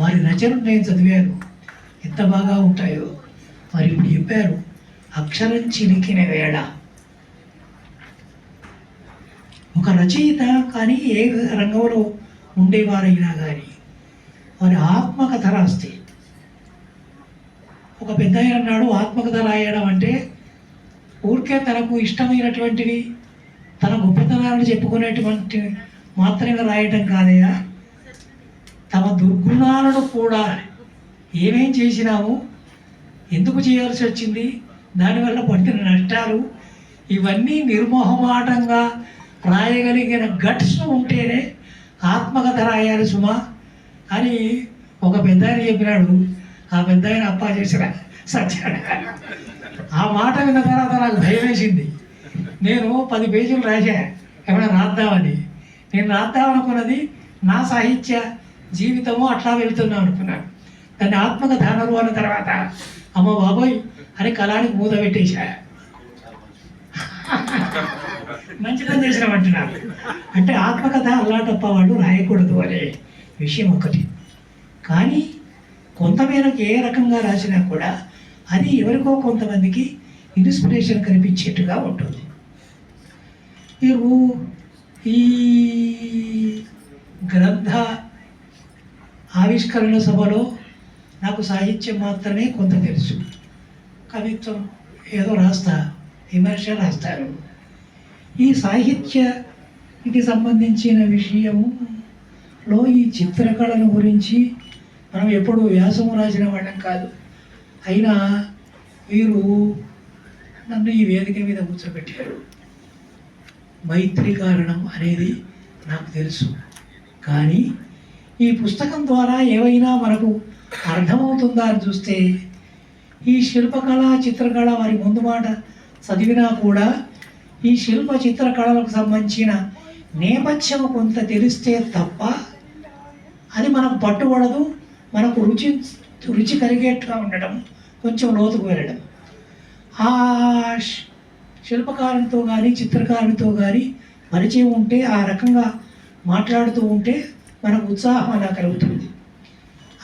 వారి రచనలు నేను చదివాను. ఎంత బాగా ఉంటాయో మరి ఇప్పుడు చెప్పారు. అక్షరం చిలికిన వేళ. ఒక రచయిత కానీ ఏ రంగంలో ఉండేవారైనా కానీ వారి ఆత్మకథ రాస్తే. ఒక పెద్ద ఆయన అన్నాడు ఆత్మకథ రాయడం అంటే ఊరికే తనకు ఇష్టమైనటువంటివి తన గొప్పతనాలను చెప్పుకునేటువంటి మాత్రమే రాయటం కాదయా తమ దుర్గుణాలను కూడా ఏమేం చేసినాము? ఎందుకు చేయాల్సి వచ్చింది? దానివల్ల పడిన నష్టాలు ఇవన్నీ నిర్మోహమాటంగా రాయగలిగిన గట్స్ ఉంటేనే ఆత్మకథ రాయాలి సుమా అని ఒక పెద్ద ఆయన చెప్పినాడు. ఆ పెద్ద ఆయన అప్ప చేసిన సత్యాడు ఆ మాట విన్న తర్వాత నాకు భయం వేసింది. నేను పది పేజీలు రాశా. ఏమైనా రాద్దామని. నేను రాద్దామనుకున్నది నా సాహిత్య జీవితము అట్లా వెళ్తున్నాం అనుకున్నాను దాన్ని ఆత్మక ధనరు అన్న తర్వాత అమ్మ బాబోయ్ అని కళానికి మూత పెట్టేశా. మంచి పని చేసినామంటున్నారు అంటే ఆత్మకథ అల్లాటప్ప వాళ్ళు రాయకూడదు అనే విషయం ఒకటి. కానీ కొంతమేరకు ఏ రకంగా రాసినా కూడా అది ఎవరికో కొంతమందికి ఇన్స్పిరేషన్ కనిపించేట్టుగా ఉంటుంది. మీరు ఈ గ్రంథ ఆవిష్కరణ సభలో నాకు సాహిత్యం మాత్రమే కొంత తెలుసు. కవిత్వం ఏదో రాస్తా విమర్శ రాస్తారు ఈ సాహిత్యకి సంబంధించిన విషయములో ఈ చిత్రకళను గురించి మనం ఎప్పుడు వ్యాసము రాసిన వాళ్ళం కాదు. అయినా వీరు నన్ను ఈ వేదిక మీద కూర్చోబెట్టారు. మైత్రి కారణం అనేది నాకు తెలుసు. కానీ ఈ పుస్తకం ద్వారా ఏవైనా మనకు అర్థమవుతుందా అని చూస్తే ఈ శిల్పకళ చిత్రకళ వారి ముందు మాట చదివినా కూడా ఈ శిల్ప చిత్రకళలకు సంబంధించిన నేపథ్యం కొంత తెలిస్తే తప్ప అది మనకు పట్టుబడదు మనకు రుచి రుచి కలిగేట్టుగా ఉండడం కొంచెం లోతుకు వెళ్ళడం. ఆ శిల్పకారునితో కానీ చిత్రకారునితో కానీ పరిచయం ఉంటే ఆ రకంగా మాట్లాడుతూ ఉంటే మనకు ఉత్సాహం అలా కలుగుతుంది.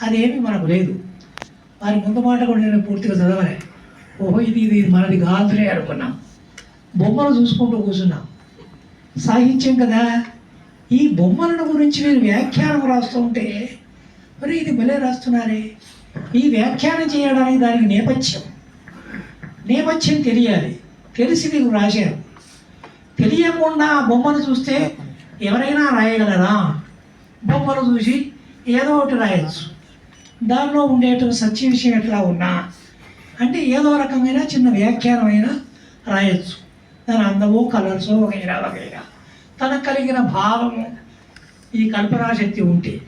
అదేమి మనకు లేదు. వారి ముందు మాట కూడా నేను పూర్తిగా చదవలే. ఓహో ఇది ఇది మనది కాదులే అనుకున్నాం. బొమ్మలు చూసుకుంటూ కూర్చున్నాం. సాహిత్యం కదా. ఈ బొమ్మలను గురించి మీరు వ్యాఖ్యానం రాస్తూ ఉంటే మరి ఇది భలే రాస్తున్నారే. ఈ వ్యాఖ్యానం చేయడానికి దానికి నేపథ్యం. నేపథ్యం తెలియాలి. తెలిసి మీకు రాశారు. తెలియకుండా బొమ్మను చూస్తే ఎవరైనా రాయగలరా? బొమ్మను చూసి ఏదో ఒకటి రాయొచ్చు. దానిలో ఉండేటువంటి సత్య విషయం ఎట్లా ఉన్నా అంటే ఏదో రకమైన చిన్న వ్యాఖ్యానమైన రాయొచ్చు. దాని అందమో కలర్సో వగైరా వగైరా తనకు కలిగిన భావము ఈ కల్పనాశక్తి ఉంటే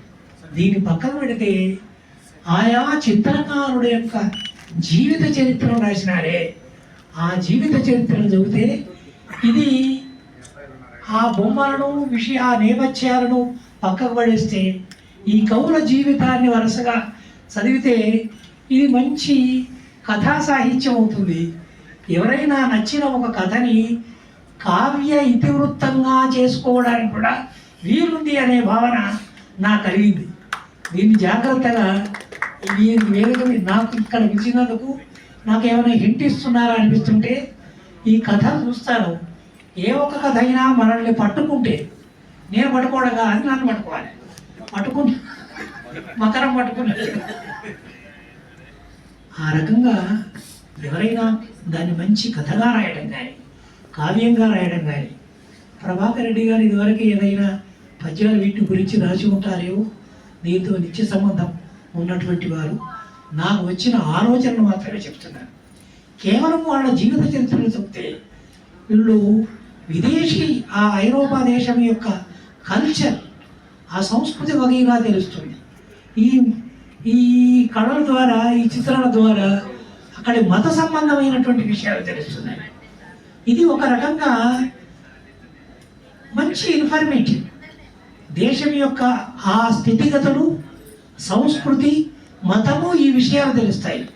దీని పక్కన పెడితే ఆయా చిత్రకారుడు యొక్క జీవిత చరిత్రను రాసినారే. ఆ జీవిత చరిత్రను చదివితే ఇది ఆ బొమ్మలను విషయ ఆ నేపథ్యాలను పక్కకు పడేస్తే ఈ కవుల జీవితాన్ని వరుసగా చదివితే ఇది మంచి కథా సాహిత్యం అవుతుంది. ఎవరైనా నచ్చిన ఒక కథని కావ్య ఇతివృత్తంగా చేసుకోవడానికి కూడా వీలుంది అనే భావన నాకు కలిగింది. దీన్ని జాగ్రత్తగా ఈ వేదిక నాకు ఇక్కడ పిలిచినందుకు నాకు ఏమైనా హింట్ ఇస్తున్నారా అనిపిస్తుంటే ఈ కథ చూస్తాను. ఏ ఒక్క కథ అయినా మనల్ని పట్టుకుంటే నేను పట్టుకోవడం కాదని నన్ను పట్టుకోవాలి. పట్టుకుని మకరం పట్టుకుని. ఆ రకంగా ఎవరైనా దాన్ని మంచి కథగా రాయడం కానీ కావ్యంగా రాయడం కానీ ప్రభాకర్ రెడ్డి గారు ఇదివరకు ఏదైనా పద్యాలు వీటి గురించి రాసి ఉంటారేమో? దీంతో నిత్య సంబంధం ఉన్నటువంటి వారు. నాకు వచ్చిన ఆలోచనలు మాత్రమే చెప్తున్నారు కేవలం వాళ్ళ జీవిత చరిత్రలు చెప్తే వీళ్ళు విదేశీ ఆ ఐరోపా దేశం యొక్క కల్చర్ ఆ సంస్కృతి వగైరా తెలుస్తుంది. ఈ ఈ కళల ద్వారా ఈ చిత్రాల ద్వారా అక్కడి మత సంబంధమైనటువంటి విషయాలు తెలుస్తున్నాయి. ఇది ఒక రకంగా మంచి ఇన్ఫర్మేటివ్ దేశం యొక్క ఆ స్థితిగతులు సంస్కృతి మతము ఈ విషయాలు తెలుస్తాయి.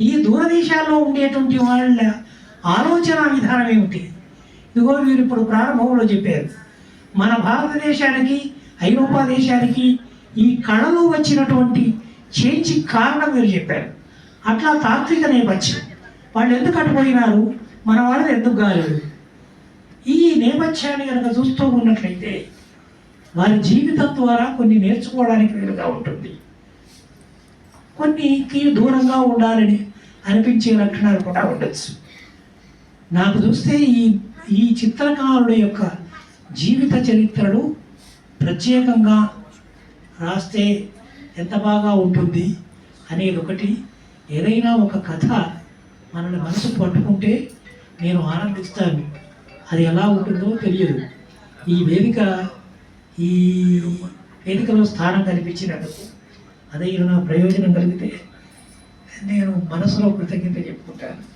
ఈ దూరదేశాల్లో ఉండేటువంటి వాళ్ళ ఆలోచన విధానం ఏమిటి? ఇదిగో మీరు ఇప్పుడు ప్రారంభంలో చెప్పారు. మన భారతదేశానికి ఐరోపా దేశానికి ఈ కళలో వచ్చినటువంటి చేంజ్ కారణం మీరు చెప్పారు. అట్లా తాత్విక నేపథ్యం. వాళ్ళు ఎందుకు అటుపోయినారు మన వాళ్ళు ఎందుకు కాలేదు? ఈ నేపథ్యాన్ని కనుక చూస్తూ ఉన్నట్లయితే వారి జీవితం ద్వారా కొన్ని నేర్చుకోవడానికి వీలుగా ఉంటుంది. కొన్నికి దూరంగా ఉండాలని అనిపించే లక్షణాలు కూడా ఉండొచ్చు. నాకు చూస్తే ఈ ఈ చిత్రకారుల యొక్క జీవిత చరిత్రలు ప్రత్యేకంగా రాస్తే ఎంత బాగా ఉంటుంది అనేది ఒకటి ఏదైనా ఒక కథ మనల్ని మనసు పట్టుకుంటే నేను ఆనందిస్తాను. అది ఎలా ఉంటుందో తెలియదు. ఈ వేదిక ఈ వేదికలో స్థానం కల్పించినందుకు అదే నా ప్రయోజనం కలిగితే నేను మనసులో కృతజ్ఞత చెప్పుకుంటాను.